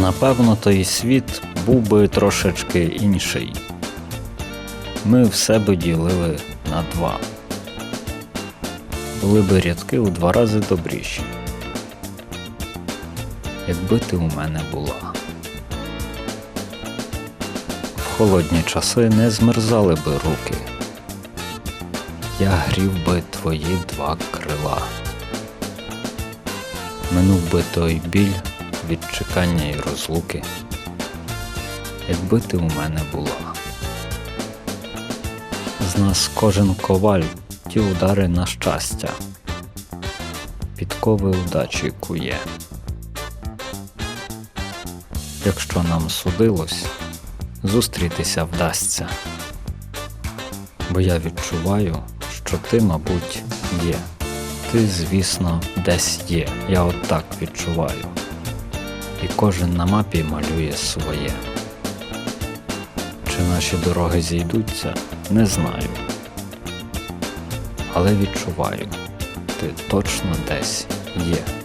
напевно, той світ був би трошечки інший. Ми все би ділили на два. Були би рядки у два рази добріші. Якби ти у мене була. В холодні часи не змерзали би руки. Я грів би твої два крила. Минув би той біль від чекання і розлуки, якби ти у мене була. З нас кожен коваль ті удари на щастя, підкови удачі кує. Якщо нам судилось, зустрітися вдасться. Бо я відчуваю, що ти, мабуть, є. Ти, звісно, десь є. Я от так відчуваю. І кожен на мапі малює своє. Чи наші дороги зійдуться, не знаю. Але відчуваю, ти точно десь є.